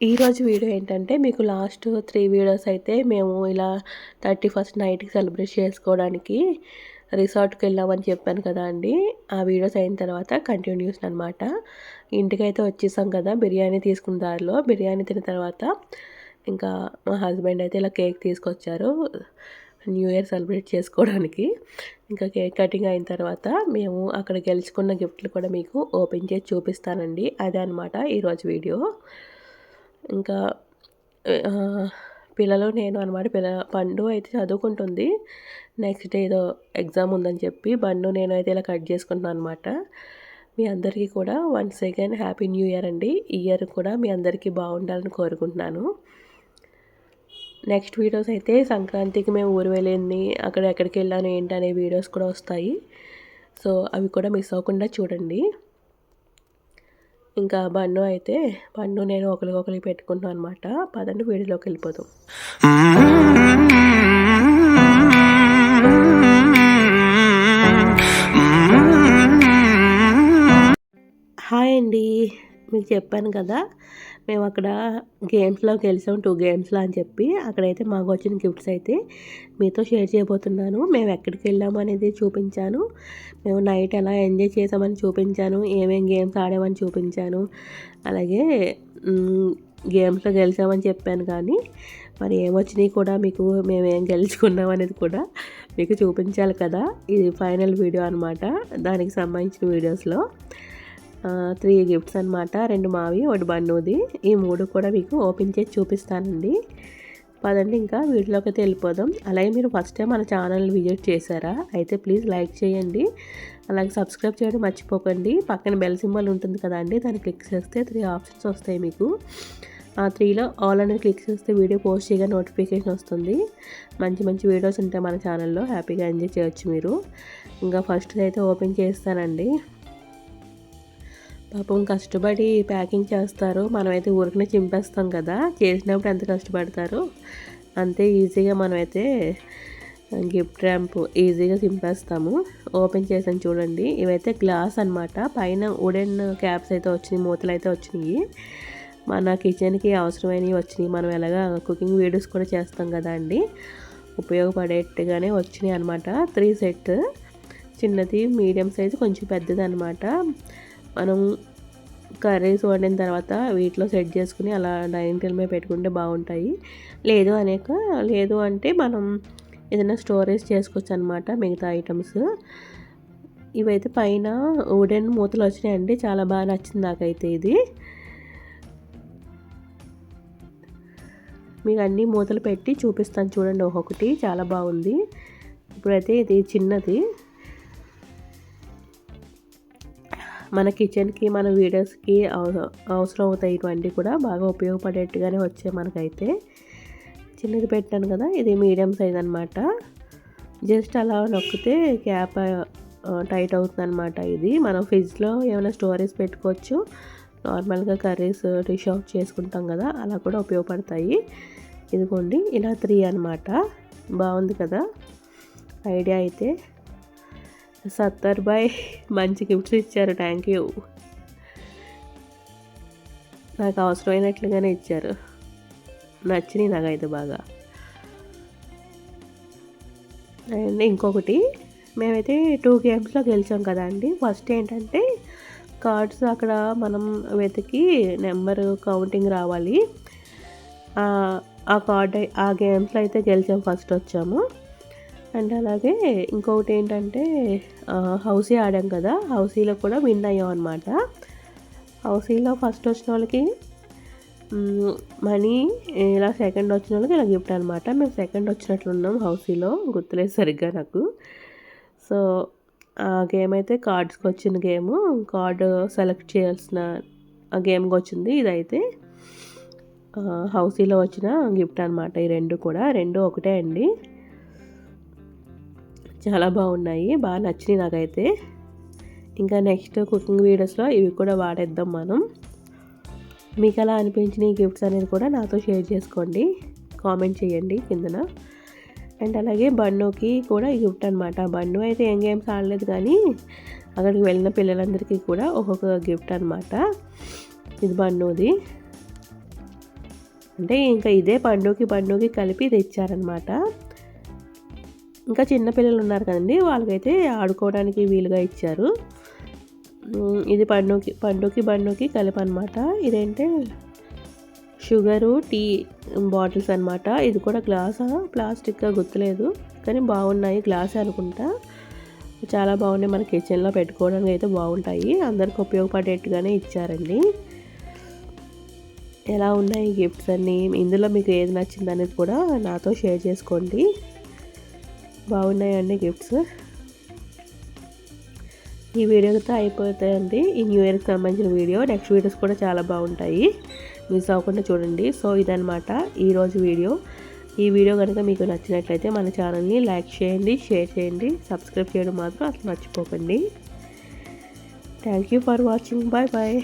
ఈరోజు వీడియో ఏంటంటే మీకు లాస్ట్ త్రీ వీడియోస్ అయితే మేము ఇలా థర్టీ ఫస్ట్ నైట్కి సెలబ్రేట్ చేసుకోవడానికి రిసార్ట్కి వెళ్ళామని చెప్పాను కదా అండి. ఆ వీడియోస్ అయిన తర్వాత కంటిన్యూస్ అనమాట ఇంటికైతే వచ్చేసాం కదా బిర్యానీ తీసుకున్న దారిలో. బిర్యానీ తిన్న తర్వాత ఇంకా మా హస్బెండ్ అయితే ఇలా కేక్ తీసుకొచ్చారు న్యూ ఇయర్ సెలబ్రేట్ చేసుకోవడానికి. ఇంకా కేక్ కటింగ్ అయిన తర్వాత మేము అక్కడ గెలుచుకున్న గిఫ్ట్లు కూడా మీకు ఓపెన్ చేసి చూపిస్తానండి. అదే అనమాట ఈరోజు వీడియో. ఇంకా పిల్లలు నేను అనమాట పిల్ల పండు అయితే చదువుకుంటుంది. నెక్స్ట్ డే ఏదో ఎగ్జామ్ ఉందని చెప్పి బండు నేను అయితే ఇలా కట్ చేసుకుంటున్నాను అనమాట మీ అందరికీ కూడా one second happy new year అండి. ఇయర్ కూడా మీ అందరికీ బాగుండాలని కోరుకుంటున్నాను. నెక్స్ట్ వీడియోస్ అయితే సంక్రాంతికి మేము ఊరు వెళ్ళింది అక్కడ ఎక్కడికి వెళ్ళాను ఏంటి అనే వీడియోస్ కూడా వస్తాయి. సో అవి కూడా మిస్ అవ్వకుండా చూడండి. ఇంకా బన్ను అయితే బన్ను నేను ఒకరికొకరికి పెట్టుకున్నాను అనమాట పదండి వీడియోలోకి వెళ్ళిపోతాం హాయ్ అండి మీకు చెప్పాను కదా మేము అక్కడ గేమ్స్లో గెలిచాం. టూ గేమ్స్లో అని చెప్పి అక్కడైతే మాకు వచ్చిన గిఫ్ట్స్ అయితే మీతో షేర్ చేయబోతున్నాను. మేము ఎక్కడికి వెళ్ళాము అనేది చూపించాను. మేము నైట్ ఎలా ఎంజాయ్ చేసామని చూపించాను. ఏమేం గేమ్స్ ఆడామని చూపించాను. అలాగే గేమ్స్లో గెలిచామని చెప్పాను కానీ మరి ఏమొచ్చినాయి కూడా మీకు మేము ఏం గెలుచుకున్నాం అనేది కూడా మీకు చూపించాలి కదా. ఇది ఫైనల్ వీడియో అనమాట దానికి సంబంధించిన వీడియోస్లో. త్రీ గిఫ్ట్స్ అనమాట రెండు మావి ఒకటి బన్నుది. ఈ మూడు కూడా మీకు ఓపెన్ చేసి చూపిస్తానండి. పదండి ఇంకా వీటిలోకి అయితే వెళ్ళిపోదాం. అలాగే మీరు ఫస్ట్ టైం మన ఛానల్ విజిట్ చేశారా అయితే ప్లీజ్ లైక్ చేయండి. అలాగే సబ్స్క్రైబ్ చేయడం మర్చిపోకండి. పక్కన బెల్ సింబల్ ఉంటుంది కదా అండి దాన్ని క్లిక్ చేస్తే త్రీ ఆప్షన్స్ వస్తాయి మీకు. ఆ త్రీలో ఆల్ అనేది క్లిక్ చేస్తే వీడియో పోస్ట్ చేయగా నోటిఫికేషన్ వస్తుంది. మంచి మంచి వీడియోస్ ఉంటాయి మన ఛానల్లో హ్యాపీగా ఎంజాయ్ చేయొచ్చు మీరు. ఇంకా ఫస్ట్ అయితే ఓపెన్ చేస్తానండి. పాపం కష్టపడి ప్యాకింగ్ చేస్తారు. మనమైతే ఊరికనే చింపేస్తాం కదా. చేసినప్పుడు ఎంత కష్టపడతారు? అంతే ఈజీగా మనమైతే గిఫ్ట్ ర్యాంప్ ఈజీగా చింపేస్తాము. ఓపెన్ చేసాను చూడండి. ఇవైతే గ్లాస్ అనమాట పైన వుడెన్ క్యాప్స్ అయితే వచ్చినాయి మూతలు అయితే వచ్చినాయి. మన కిచెన్కి అవసరమైనవి వచ్చినాయి. మనం ఎలాగా కుకింగ్ వీడియోస్ కూడా చేస్తాం కదా అండి. ఉపయోగపడేట్టుగానే వచ్చినాయి అనమాట త్రీ సెట్. చిన్నది మీడియం సైజు కొంచెం పెద్దది అనమాట మనం కర్రీస్ వండిన తర్వాత వీటిలో సెట్ చేసుకుని అలా డైనింగ్ టేబుల్ మీద పెట్టుకుంటే బాగుంటాయి. లేదు అనేక లేదు అంటే మనం ఏదైనా స్టోరేజ్ చేసుకోవచ్చు అనమాట మిగతా ఐటమ్స్. ఇవైతే పైన వుడెన్ మూతలు వచ్చినాయండి. చాలా బాగా నచ్చింది నాకైతే ఇది. మీకు అన్ని మూతలు పెట్టి చూపిస్తాను చూడండి ఒక్కొక్కటి. చాలా బాగుంది. ఇప్పుడైతే ఇది చిన్నది. మన కిచెన్కి మన వీడియోస్కి అవసరం అవుతాయి ఇటువంటివి కూడా బాగా ఉపయోగపడేట్టుగానే వచ్చాయి మనకైతే. చిన్నది పెట్టాను కదా ఇది మీడియం సైజ్ అనమాట జస్ట్ అలా నొక్కితే క్యాప్ టైట్ అవుతుంది అనమాట ఇది. మనం ఫ్రిడ్జ్లో ఏమైనా స్టోరేజ్ పెట్టుకోవచ్చు. నార్మల్గా కర్రీస్ డిష్ అవుట్ చేసుకుంటాం కదా అలా కూడా ఉపయోగపడతాయి. ఇదిగోండి ఇలా త్రీ అనమాట బాగుంది కదా ఐడియా అయితే. సత్తర్ బాయ్ మంచి గిఫ్ట్స్ ఇచ్చారు థ్యాంక్ యూ నాకు అవసరమైనట్లుగానే ఇచ్చారు. నచ్చినాయి నాకైతే బాగా. అండ్ ఇంకొకటి మేమైతే టూ గేమ్స్లో గెలిచాం కదా అండి. ఫస్ట్ ఏంటంటే కార్డ్స్ అక్కడ మనం వెతికి నెంబర్ కౌంటింగ్ రావాలి. ఆ కార్డ్ ఆ గేమ్స్లో అయితే గెలిచాం ఫస్ట్ వచ్చాము. అండ్ అలాగే ఇంకొకటి ఏంటంటే హౌసీ ఆడాం కదా హౌసీలో కూడా విన్ అయ్యాం అనమాట హౌసీలో ఫస్ట్ వచ్చిన వాళ్ళకి మనీ ఇలా సెకండ్ వచ్చిన వాళ్ళకి ఇలా గిఫ్ట్ అనమాట మేము సెకండ్ వచ్చినట్లున్నాం హౌసీలో గుర్తులేదు సరిగ్గా నాకు. సో ఆ గేమ్ అయితే కార్డ్స్కి వచ్చిన గేమ్ కార్డ్ సెలెక్ట్ చేయాల్సిన ఆ గేమ్కి వచ్చింది ఇదైతే. హౌసీలో వచ్చిన గిఫ్ట్ అనమాట ఈ రెండు కూడా రెండు ఒకటే అండి. చాలా బాగున్నాయి. బాగా నచ్చినాయి నాకైతే. ఇంకా నెక్స్ట్ కుకింగ్ వీడియోస్లో ఇవి కూడా వాడేద్దాం మనం. మీకు అలా అనిపించిన ఈ గిఫ్ట్స్ అనేది కూడా నాతో షేర్ చేసుకోండి. కామెంట్ చేయండి కిందన. అండ్ అలాగే బన్నుకి కూడా గిఫ్ట్ అనమాట బన్ను అయితే ఏం గేమ్స్ ఆడలేదు కానీ అక్కడికి వెళ్ళిన పిల్లలందరికీ కూడా ఒక్కొక్క గిఫ్ట్ అనమాట ఇది బన్నుది. అంటే ఇంకా ఇదే పండుగకి పండుగకి కలిపి తెచ్చారనమాట ఇంకా చిన్నపిల్లలు ఉన్నారు కదండి వాళ్ళకైతే ఆడుకోవడానికి వీలుగా ఇచ్చారు. ఇది పండుకి పండుకి బండుకి కలిపి అనమాట ఇదేంటే షుగరు టీ బాటిల్స్ అనమాట ఇది కూడా గ్లాసా? ప్లాస్టిక్గా గుర్తులేదు కానీ బాగున్నాయి గ్లాస్ అనుకుంటా. చాలా బాగున్నాయి మన కిచెన్లో పెట్టుకోవడానికి అయితే బాగుంటాయి. అందరికి ఉపయోగపడేట్టుగానే ఇచ్చారండి. ఎలా ఉన్నాయి గిఫ్ట్స్ అన్నీ? ఇందులో మీకు ఏది నచ్చింది అనేది కూడా నాతో షేర్ చేసుకోండి. బాగున్నాయండి గిఫ్ట్స్. ఈ వీడియోతో అయిపోతాయండి. ఈ న్యూ ఇయర్కి సంబంధించిన వీడియో. నెక్స్ట్ వీడియోస్ కూడా చాలా బాగుంటాయి. మిస్ అవ్వకుండా చూడండి. సో ఇదనమాట ఈరోజు వీడియో. ఈ వీడియో కనుక మీకు నచ్చినట్లయితే మన ఛానల్ని లైక్ చేయండి షేర్ చేయండి సబ్స్క్రైబ్ చేయడం మాత్రం అసలు మర్చిపోకండి. Thank you for watching. Bye bye.